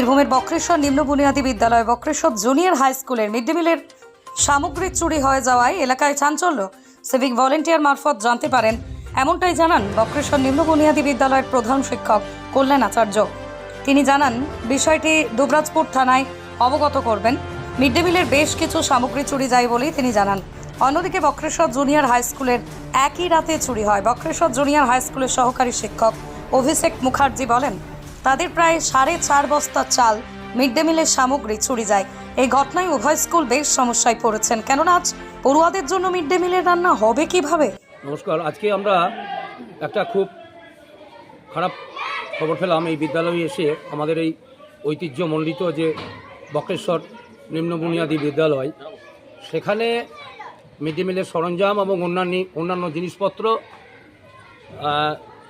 বীরভূমের বক্রেশ্বর নিম্ন বুনিয়াদী বিদ্যালয় বক্রেশ্বর জুনিয়র হাই স্কুলের মিড ডে মিলের সামগ্রী চুরি হয়ে যাওয়ায় এলাকায় চাঞ্চল্য। সিভিক ভলেন্টিয়ার মারফত জানতে পারেন, এমনটাই জানান বক্রেশ্বর নিম্ন বুনিয়াদী বিদ্যালয়ের প্রধান শিক্ষক কল্যাণ আচার্য। তিনি জানান, বিষয়টি দুবরাজপুর থানায় অবগত করবেন। মিড ডে মিলের বেশ কিছু সামগ্রী চুরি যায় বলেই তিনি জানান। অন্যদিকে বক্রেশ্বর জুনিয়র হাই স্কুলের একই রাতে চুরি হয়। বক্রেশ্বর জুনিয়র হাই স্কুলের সহকারী শিক্ষক অভিষেক মুখার্জি বলেন তাদের প্রায় সাড়ে চার বস্তা চাল, মিড ডে মিলের সামগ্রী চুরি যায়। এই ঘটনায় উভয় স্কুল বেশ সমস্যায় পড়েছেন। কেননা আজ পড়ুয়াদের জন্য মিড ডে মিলের রান্না হবে কীভাবে? নমস্কার, আজকে আমরা একটা খুব খারাপ খবর পেলাম। এই বিদ্যালয়ে এসে আমাদের এই ঐতিহ্যমণ্ডিত যে বক্রেশ্বর নিম্ন বুনিয়াদী বিদ্যালয়, সেখানে মিড ডে মিলের সরঞ্জাম এবং অন্যান্য অন্যান্য জিনিসপত্র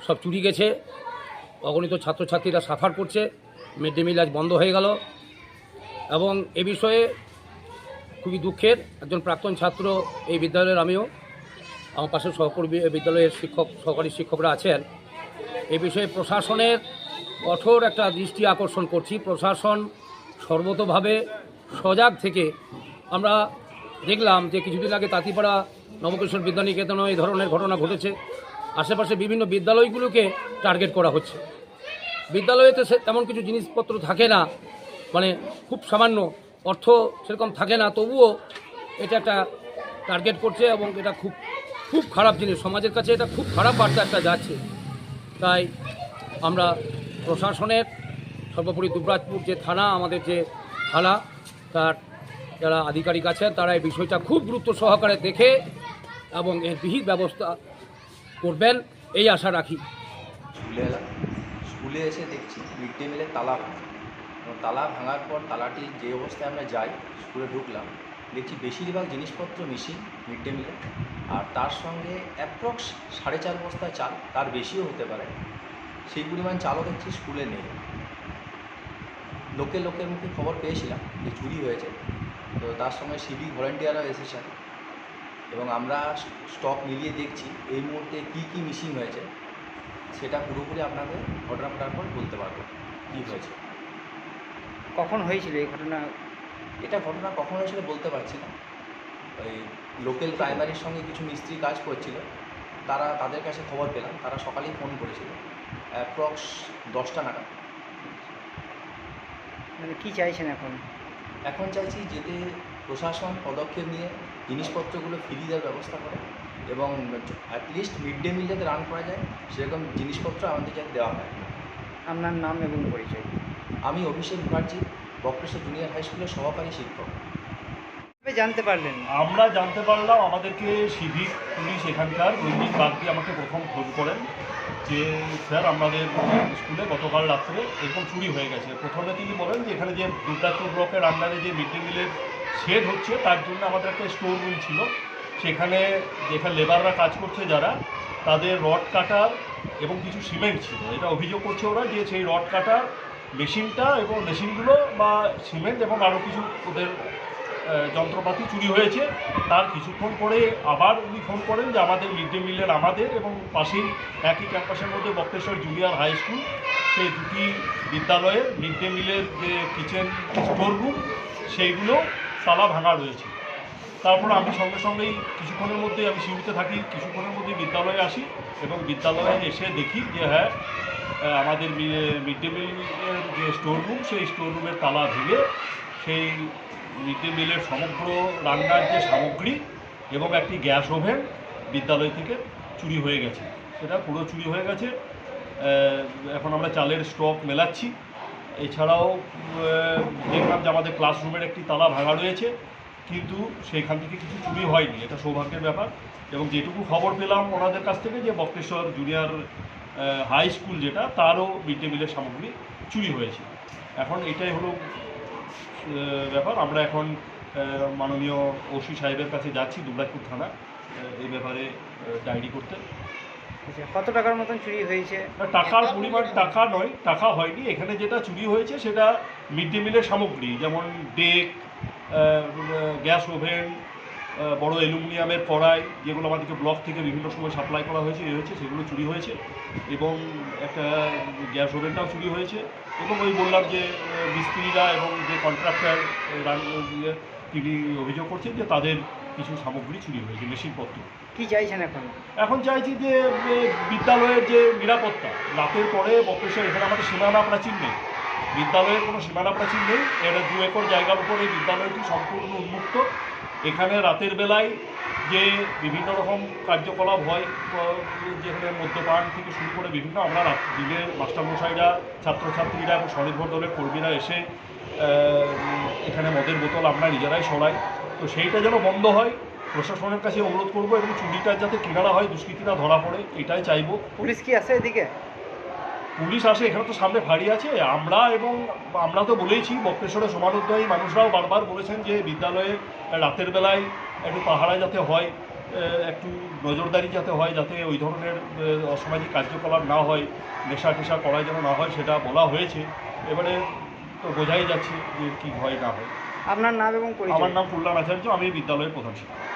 সব চুরি গেছে। অগণিত ছাত্রছাত্রীরা সাফার করছে। মিড ডে মিল আজ বন্ধ হয়ে গেল। এবং এ বিষয়ে খুবই দুঃখের একজন প্রাক্তন ছাত্র এই বিদ্যালয়ের আমিও, আমার পাশে সহকর্মী বিদ্যালয়ের শিক্ষক, সহকারী শিক্ষকরা আছেন। এ বিষয়ে প্রশাসনের কঠোর একটা দৃষ্টি আকর্ষণ করছি। প্রশাসন সর্বতভাবে সজাগ থেকে আমরা দেখলাম যে কিছুদিন আগে তাঁতিপাড়া নবকিশোর বিদ্যানিকেতনে এই ধরনের ঘটনা ঘটেছে। আশেপাশে বিভিন্ন বিদ্যালয়গুলোকে টার্গেট করা হচ্ছে। বিদ্যালয়েতে তেমন কিছু জিনিসপত্র থাকে না। মানে খুব সামান্য অর্থ সেরকম থাকে না। তবুও এটা একটা টার্গেট করছে এবং এটা খুব খুব খারাপ জিনিস। সমাজের কাছে এটা খুব খারাপ বার্তা একটা যাচ্ছে। তাই আমরা প্রশাসনের, সর্বোপরি দুবরাজপুর যে থানা, আমাদের যে থানা, তার যারা আধিকারিক আছেন, তারা এই বিষয়টা খুব গুরুত্ব সহকারে দেখে এবং এর বিহিত ব্যবস্থা করবেন, এই আশা রাখি। স্কুলে এসে দেখছি মিড ডে মিলের তালা ভাঙা। এবং তালা ভাঙার পর তালাটি যে অবস্থায় আমরা যাই, স্কুলে ঢুকলাম, দেখছি বেশিরভাগ জিনিসপত্র মিশিং মিড ডে মিলে আর তার সঙ্গে অ্যাপ্রক্স সাড়ে চার বস্তা চাল, তার বেশিও হতে পারে। সেই পরিমাণ চালও দেখছি স্কুলে নেই। লোকে লোকের মুখে খবর পেয়েছিলাম যে চুরি হয়েছে। তো তার সঙ্গে সিভিক ভলেন্টিয়াররা এসেছেন। এবং আমরা স্টক মিলিয়ে দেখছি এই মুহূর্তে কী কী মিসিং হয়েছে। সেটা পুরোপুরি আপনাকে ঘটনা ঘটার পর বলতে পারব কী হয়েছে। কখন হয়েছিল এই ঘটনা? এটা ঘটনা কখন হয়েছিল বলতে পারছি না। ওই লোকাল প্রাইমারির সঙ্গে কিছু মিস্ত্রি কাজ করছিল। তারা তাদের কাছে খবর পেলাম তারা সকালেই ফোন করেছিল। অ্যাপ্রক্স দশটা নাগাদ। মানে কি চাইছেন এখন? এখন চাইছি যেতে প্রশাসন পদক্ষেপ নিয়ে জিনিসপত্রগুলো ফিরিয়ে দেওয়ার ব্যবস্থা করে এবং অ্যাটলিস্ট মিড ডে মিল যাতে রান করা যায় সেরকম জিনিসপত্র আমাদের যাতে দেওয়া হয়। আপনার নাম এবং পরিচয়। আমি অভিষেক মুখার্জি বক্রেশ্বর জুনিয়র হাই স্কুলের সহকারী শিক্ষক। জানতে পারলেন? আমরা জানতে পারলাম আমাদেরকে সিভিক পুলিশ এখানকার রঞ্জিত বাগদি আমাকে প্রথম ফোন করেন যে স্যার আমাদের স্কুলে গতকাল রাত্রে এরকম চুরি হয়ে গেছে। প্রথমে তিনি বলেন যে এখানে যে দুর্গাপুর ব্লকের আন্ডারে যে মিড ডে মিলের শেড হচ্ছে তার জন্য আমাদের একটা স্টোর রুম ছিল। সেখানে যেখানে লেবাররা কাজ করছে যারা, তাদের রড কাটার এবং কিছু সিমেন্ট ছিল। এটা অভিযোগ করছে ওরা যে সেই রড কাটার মেশিনটা এবং মেশিনগুলো বা সিমেন্ট এবং আরও কিছু ওদের যন্ত্রপাতি চুরি হয়েছে। তার কিছুক্ষণ পরে আবার উনি ফোন করেন যে আমাদের মিড ডে মিলের আমাদের এবং পাশেই একই ক্যাম্পাসের মধ্যে বক্রেশ্বর জুনিয়র হাই স্কুল সেই দুটি বিদ্যালয়ের মিড ডে মিলের যে কিচেন স্টোর রুম সেইগুলো তালা ভাঙা রয়েছে। তারপর আমি সঙ্গে সঙ্গেই কিছুক্ষণের মধ্যেই আমি শিউরিতে থাকি, কিছুক্ষণের মধ্যেই বিদ্যালয়ে আসি এবং বিদ্যালয়ে এসে দেখি যে হ্যাঁ আমাদের মিড ডে মিলের যে স্টোর রুম সেই স্টোর রুমের তালা ভেঙে সেই মিড ডে মিলের সমগ্র রান্নার যে সামগ্রী এবং একটি গ্যাস ওভেন বিদ্যালয় থেকে চুরি হয়ে গেছে। সেটা পুরো চুরি হয়ে গেছে। এখন আমরা চালের স্টক মেলাচ্ছি। এছাড়াও দেখলাম যে আমাদের ক্লাসরুমের একটি তালা ভাঙা রয়েছে। কিন্তু সেইখান থেকে কিছু চুরি হয়নি এটা সৌভাগ্যের ব্যাপার। এবং যেটুকু খবর পেলাম ওনাদের কাছ থেকে যে বক্রেশ্বর জুনিয়র হাই স্কুল যেটা তারও মিড ডে মিলের সামগ্রী চুরি হয়েছে। এখন এটাই হলো ব্যাপার। আমরা এখন মাননীয় ওসি সাহেবের কাছে যাচ্ছি দুবরাজপুর থানা এই ব্যাপারে ডায়েরি করতে। আচ্ছা কত টাকার মতন চুরি হয়েছে? টাকার পরিমাণ টাকা নয় টাকা হয়নি। এখানে যেটা চুরি হয়েছে সেটা মিড ডে মিলের সামগ্রী যেমন ডেক গ্যাস ওভেন বড় অ্যালুমিনিয়ামের কড়াই যেগুলো আমাদেরকে ব্লক থেকে বিভিন্ন সময় সাপ্লাই করা হয়েছে এ হয়েছে সেগুলো চুরি হয়েছে এবং একটা গ্যাস ওভেনটাও চুরি হয়েছে এবং ওই বললাম যে মিস্ত্রিরা এবং যে কন্ট্রাক্টর তিনি অভিযোগ করছেন যে তাদের কিছু সামগ্রী চুরি হয়েছে মেশিনপত্র। কি চাইছেন এখন? এখন চাইছি যে বিদ্যালয়ের যে নিরাপত্তা রাতের পরে বক্রেশ্বর এখানে আমাদের সীমানা প্রাচীর নেই। বিদ্যালয়ের কোনো সীমানা প্রাচীর নেই। এটা দু একর জায়গার উপরে এই বিদ্যালয়টি সম্পূর্ণ উন্মুক্ত। এখানে রাতের বেলায় যে বিভিন্ন রকম কার্যকলাপ হয়, যেখানে মদ্যপান থেকে শুরু করে বিভিন্ন আমরা রাত দিনে মাস্টারমশাইরা, ছাত্রছাত্রীরা এবং স্বনির্ভর দলের কর্মীরা এসে এখানে মদের বোতল আমরা নিজেরাই সরাই। তো সেইটা যেন বন্ধ হয়, প্রশাসনের কাছে অনুরোধ করব এবং চুরিটার যাতে কিনারা হয়, দুষ্কৃতীরা ধরা পড়ে, এটাই চাইব। পুলিশ কি আছে এদিকে? পুলিশ আসে এখানে তো সামনে ফাঁড়ি আছে। আমরা এবং আমরা তো বলেইছি বক্রেশ্বরের সমানোদ্যয়ী মানুষরাও বারবার বলেছেন যে বিদ্যালয়ে রাতের বেলায় একটু পাহারা যাতে হয় একটু নজরদারি যাতে হয় যাতে ওই ধরনের অসামাজিক কার্যকলাপ না হয় নেশা টেশা করা যেন না হয় সেটা বলা হয়েছে। এবারে তো বোঝাই যাচ্ছে যে কী হয় না হয়। আপনার নাম এবং আমার নাম কল্যাণ আচার্য আমি বিদ্যালয়ের প্রধান শিক্ষক।